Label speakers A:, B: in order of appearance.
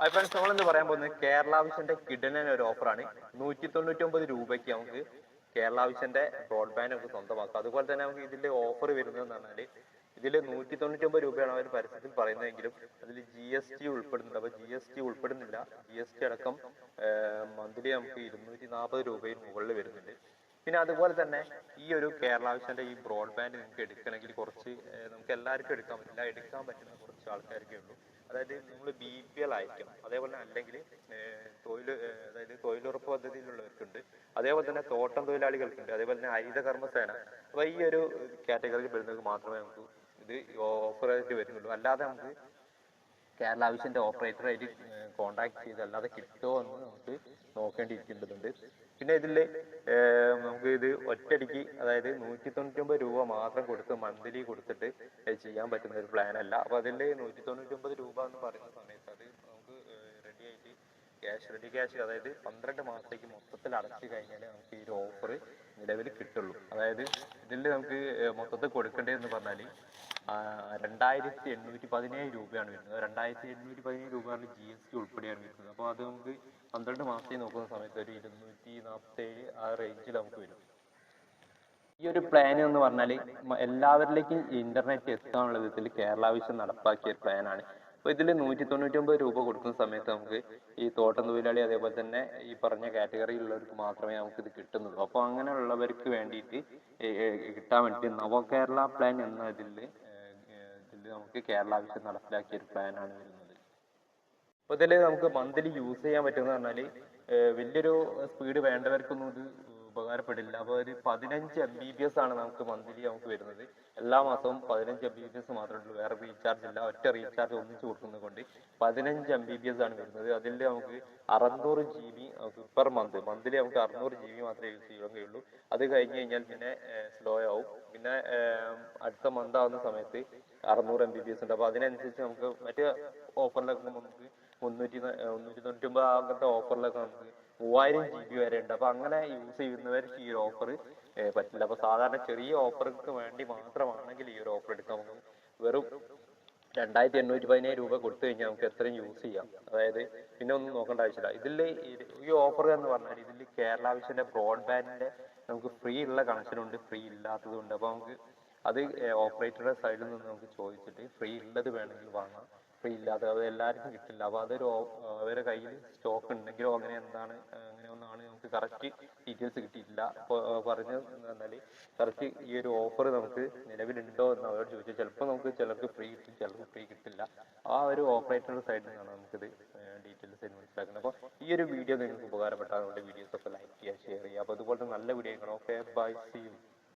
A: Hi friends നമ്മൾ ഇന്ന് പറയാൻ പോകുന്നത് കേരള വിഷന്റെ കിഡനൻ ഒരു ഓഫറാണ്. നൂറ്റി തൊണ്ണൂറ്റി ഒമ്പത് രൂപയ്ക്ക് നമുക്ക് കേരള വിഷന്റെ ബ്രോഡ്ബാൻഡ് നമുക്ക് സ്വന്തമാക്കാം. അതുപോലെ തന്നെ നമുക്ക് ഇതിന്റെ ഓഫർ വരുന്നത് പറഞ്ഞാൽ ഇതിൽ നൂറ്റി തൊണ്ണൂറ്റി ഒമ്പത് രൂപയാണ് അവർ പരസ്യത്തിൽ പറയുന്നതെങ്കിലും അതിൽ ജി എസ് ടി ഉൾപ്പെടുന്നുണ്ട്. അപ്പൊ ജി എസ് ടി ഉൾപ്പെടുന്നില്ല. ജി എസ് ടി അടക്കം മന്ത്ലി നമുക്ക് ഇരുന്നൂറ്റി നാൽപ്പത് രൂപയിൽ മുകളിൽ വരുന്നുണ്ട്. പിന്നെ അതുപോലെ തന്നെ ഈ ഒരു കേരള വിഷന്റെ ഈ ബ്രോഡ്ബാൻഡ് നിങ്ങൾക്ക് എടുക്കണമെങ്കിൽ കുറച്ച് നമുക്ക് എല്ലാവർക്കും എടുക്കാൻ പറ്റില്ല. എടുക്കാൻ പറ്റുന്ന കുറച്ച് ആൾക്കാർക്കേ ഉള്ളൂ. അതായത് നമ്മൾ ബി പി എൽ ആയിരിക്കും അതേപോലെ തന്നെ അല്ലെങ്കിൽ തൊഴിൽ അതായത് തൊഴിലുറപ്പ് പദ്ധതിയിലുള്ളവർക്കുണ്ട്. അതേപോലെ തന്നെ തോട്ടം തൊഴിലാളികൾക്കുണ്ട്. അതേപോലെ തന്നെ ഹരിത കർമ്മസേന. അപ്പൊ ഈ ഒരു കാറ്റഗറിയിൽ പെടുന്നവർക്ക് മാത്രമേ നമുക്ക് ഇത് ഓഫർ ആയിട്ട് വരുന്നുള്ളൂ. അല്ലാതെ നമുക്ക് കേരള ആവശ്യന്റെ ഓപ്പറേറ്ററായിട്ട് കോണ്ടാക്ട് ചെയ്ത് അല്ലാതെ കിട്ടുമോ എന്ന് നമുക്ക് നോക്കേണ്ടിയിരിക്കേണ്ടതുണ്ട് പിന്നെ ഇതിൽ നമുക്ക് ഇത് ഒറ്റയടിക്ക് അതായത് നൂറ്റി തൊണ്ണൂറ്റി ഒമ്പത് രൂപ മാത്രം കൊടുത്ത് മന്ത്ലി കൊടുത്തിട്ട് ചെയ്യാൻ പറ്റുന്ന ഒരു പ്ലാൻ അല്ല. അപ്പോൾ അതിൽ നൂറ്റി തൊണ്ണൂറ്റി ഒമ്പത് രൂപ എന്ന് പറയുന്ന സമയത്ത് അത് നമുക്ക് റെഡി ആയിട്ട് ക്യാഷ് റെഡി ക്യാഷ് അതായത് പന്ത്രണ്ട് മാസത്തേക്ക് മൊത്തത്തിൽ അടച്ചു കഴിഞ്ഞാൽ നമുക്ക് ഈ ഒരു ഓഫർ നിലവിൽ കിട്ടുള്ളൂ. അതായത് ഇതിൽ നമുക്ക് മൊത്തത്തിൽ കൊടുക്കേണ്ടതെന്ന് പറഞ്ഞാൽ രണ്ടായിരത്തി എണ്ണൂറ്റി പതിനേഴ് രൂപയാണ് വരുന്നത്. രണ്ടായിരത്തി എണ്ണൂറ്റി പതിനേഴ് രൂപയാണ് ജി എസ് ടി ഉൾപ്പെടെയാണ് വരുന്നത്. അപ്പോൾ അത് നമുക്ക് പന്ത്രണ്ട് മാസത്തേക്ക് നോക്കുന്ന സമയത്ത് ഒരു ഇരുന്നൂറ്റി നാൽപ്പത്തേഴ് ആ റേഞ്ചിൽ നമുക്ക് വരും. ഈ ഒരു പ്ലാൻ എന്ന് പറഞ്ഞാൽ എല്ലാവരിലേക്കും ഇന്റർനെറ്റ് എത്താനുള്ള വിധത്തിൽ കേരള വിഷൻ നടപ്പാക്കിയ പ്ലാനാണ് അപ്പോൾ ഇതിൽ നൂറ്റി തൊണ്ണൂറ്റി ഒമ്പത് രൂപ കൊടുക്കുന്ന സമയത്ത് നമുക്ക് ഈ തോട്ടം തൊഴിലാളി അതേപോലെ തന്നെ ഈ പറഞ്ഞ കാറ്റഗറിയിലുള്ളവർക്ക് മാത്രമേ നമുക്ക് ഇത് കിട്ടുന്നുള്ളൂ. അപ്പോൾ അങ്ങനെയുള്ളവർക്ക് വേണ്ടിയിട്ട് കിട്ടാൻ ഏ, കിട്ടാൻ വേണ്ടി നവകേരള പ്ലാൻ എന്ന ഇതിൽ ഇതിൽ നമുക്ക് കേരള വിഷൻ നടപ്പിലാക്കിയ ഒരു പ്ലാൻ ആണ് വരുന്നത്. അപ്പൊ ഇതിൽ നമുക്ക് മന്ത്ലി യൂസ് ചെയ്യാൻ പറ്റുന്ന പറഞ്ഞാൽ ഏർ വലിയൊരു സ്പീഡ് വേണ്ടവർക്കൊന്നും ഇത് ഉപകാരപ്പെടില്ല. അപ്പൊ ഒരു പതിനഞ്ച് എം ബി ബി എസ് ആണ് നമുക്ക് മന്ത്ലി നമുക്ക് വരുന്നത്. എല്ലാ മാസവും പതിനഞ്ച് എം ബി ബി എസ് മാത്രമേ ഉള്ളൂ. വേറെ റീചാർജ് ഇല്ല. ഒറ്റ റീചാർജ് ഒന്നിച്ച് കൊടുക്കുന്നത് കൊണ്ട് പതിനഞ്ച് എം ബി ബി എസ് ആണ് വരുന്നത്. അതിൽ നമുക്ക് അറുന്നൂറ് G B per month monthly നമുക്ക് അറുന്നൂറ് ജി ബി മാത്രമേ യൂസ് ചെയ്യാൻ കഴിയുള്ളൂ. അത് കഴിഞ്ഞ് കഴിഞ്ഞാൽ പിന്നെ സ്ലോ ആവും. പിന്നെ അടുത്ത മന്ത് ആവുന്ന സമയത്ത് അറുന്നൂറ് എം ബി ബി എസ് ഉണ്ട്. അപ്പൊ അതിനനുസരിച്ച് നമുക്ക് മറ്റേ ഓഫറിലൊക്കെ നമുക്ക് മുന്നൂറ്റി മുന്നൂറ്റി തൊണ്ണൂറ്റി ഒമ്പത് അങ്ങനത്തെ ഓഫറിലൊക്കെ നമുക്ക് മൂവായിരം ജി ബി വരെ ഉണ്ട്. അപ്പൊ അങ്ങനെ യൂസ് ചെയ്യുന്നവർക്ക് ഈ ഒരു ഓഫർ പറ്റില്ല. അപ്പൊ സാധാരണ ചെറിയ ഓഫർക്ക് വേണ്ടി മാത്രമാണെങ്കിൽ ഈ ഒരു ഓഫർ എടുക്കാം. നമുക്ക് വെറും രണ്ടായിരത്തി എണ്ണൂറ്റി പതിനേഴ് രൂപ കൊടുത്തു കഴിഞ്ഞാൽ നമുക്ക് എത്രയും യൂസ് ചെയ്യാം. അതായത് പിന്നെ ഒന്നും നോക്കേണ്ട ആവശ്യമില്ല. ഇതിൽ ഈ ഓഫർ എന്ന് പറഞ്ഞാൽ ഇതിൽ കേരള വിഷന്റെ ബ്രോഡ്ബാൻഡിന്റെ നമുക്ക് ഫ്രീ ഉള്ള കണക്ഷൻ ഉണ്ട്. ഫ്രീ ഇല്ലാത്തതുണ്ട് അപ്പൊ നമുക്ക് അത് ഓപ്പറേറ്ററുടെ സൈഡിൽ നിന്ന് നമുക്ക് ചോദിച്ചിട്ട് ഫ്രീ ഉള്ളത് വേണമെങ്കിൽ വാങ്ങാം. ഫ്രീ ഇല്ലാതെ അത് എല്ലാവർക്കും കിട്ടില്ല. അപ്പൊ അതൊരു അവരുടെ കയ്യിൽ സ്റ്റോക്ക് ഉണ്ടെങ്കിലോ അങ്ങനെ എന്താണ് അങ്ങനെ ഒന്നാണ് നമുക്ക് കറക്റ്റ് ഡീറ്റെയിൽസ് കിട്ടിയിട്ടില്ല. അപ്പോൾ പറഞ്ഞത് പറഞ്ഞാൽ കറക്റ്റ് ഈ ഒരു ഓഫർ നമുക്ക് നിലവിലുണ്ടോ എന്ന് അവരോട് ചോദിച്ചാൽ ചിലപ്പോൾ നമുക്ക് ചിലർക്ക് ഫ്രീ കിട്ടും ചിലർക്ക് ഫ്രീ കിട്ടില്ല. ആ ഒരു ഓപ്പറേറ്ററുടെ സൈഡിൽ നിന്നാണ് നമുക്കിത് ഡീറ്റെയിൽസ് മനസ്സിലാക്കുന്നത്. അപ്പോൾ ഈ ഒരു വീഡിയോ നിങ്ങൾക്ക് ഉപകാരപ്പെട്ടാൽ നമ്മുടെ വീഡിയോസ് ഒക്കെ ലൈക്ക് ചെയ്യുക ഷെയർ ചെയ്യുക. അപ്പോൾ അതുപോലത്തെ നല്ല വീഡിയോ കാണാം ഓക്കെ ബൈ സി യു